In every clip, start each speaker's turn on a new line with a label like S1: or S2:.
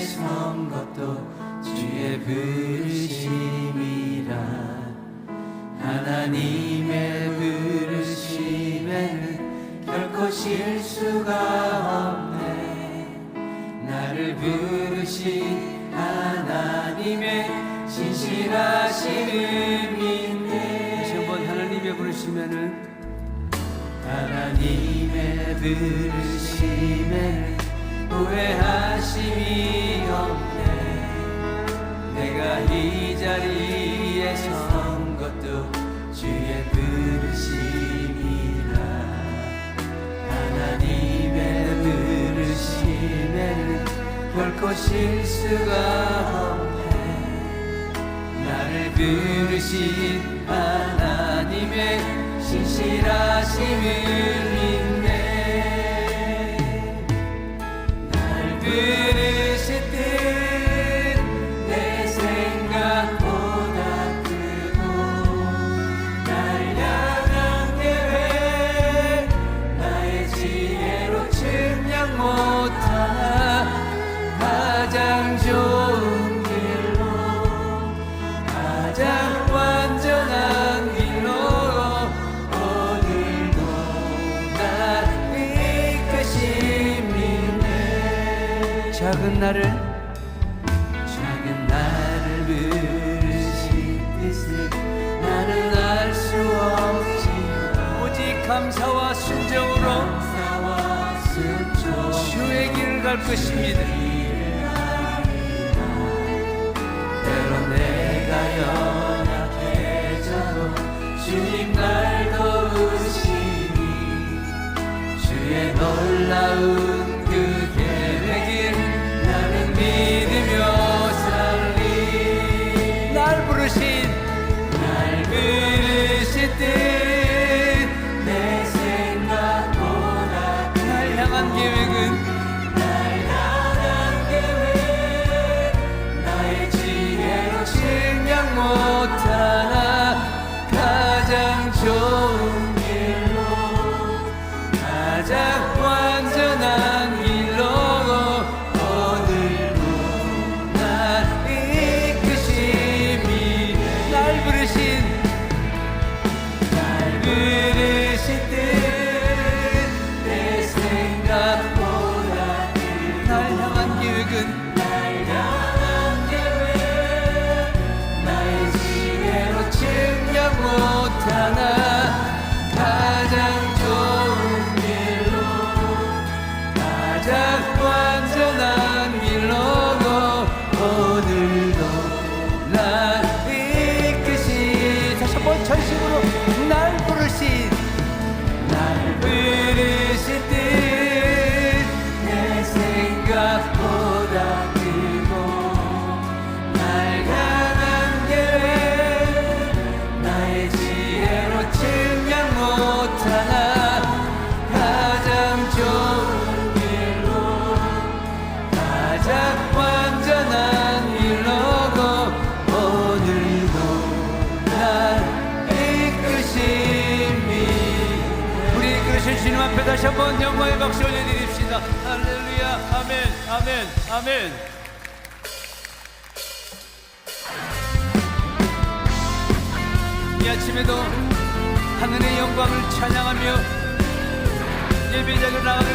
S1: 선 것도 주의 부르심이라. 하나님의 부르심에는 결코 실수가 없네. 나를 부르신 하나님의 신실하심을 믿네.
S2: 다시 한번 하나님의 부르시면은
S1: 하나님의 부르심에 후회하심이 없네. 내가 이 자리에 선 것도 주의 부르심이라. 하나님의 부르심에는 결코 실수가 없네. 나를 부르신 하나님의 신실하심을 작은 나를 작은 나를 부르신 뜻을 나는 알 수 없지만
S2: 오직 감사와 순정으로
S1: 감사와 순종.
S2: 주의 길을 갈 것입니다.
S1: 이끄심이
S2: 날 부르신
S1: 날 부르실 다시
S2: 한번 영광의 박수 올려드립시다. 할렐루야, 아멘, 아멘, 아멘. 이 아침에도 하늘의 영광을 찬양하며 예배자로 나가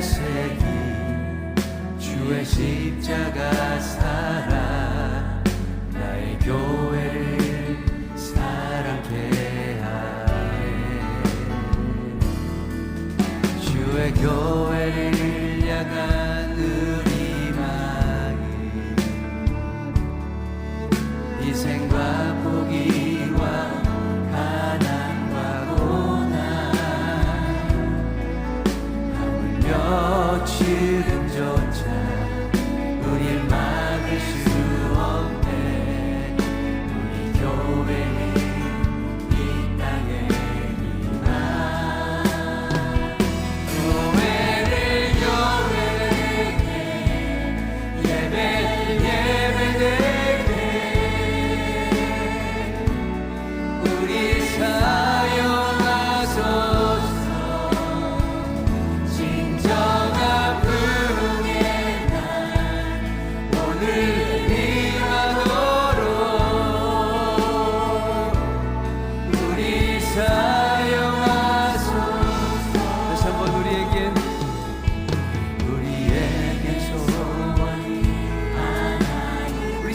S1: 새기 주의 십자가 살아 나의 교회를 사랑케 하네 주의 교회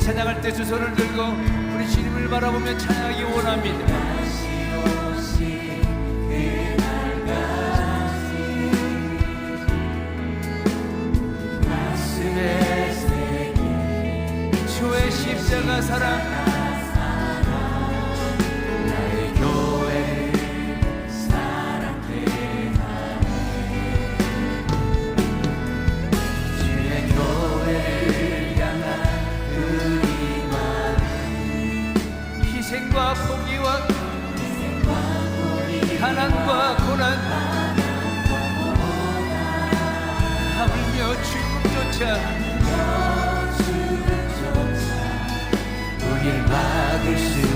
S2: 찬양할 때 두 손을 들고 우리 주님을 바라보며 찬양하기 원합니다. 십자가 사랑 주가
S1: 우릴 막을 수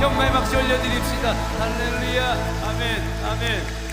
S2: 경배의 박수 올려드립시다. 할렐루야. 아멘. 아멘.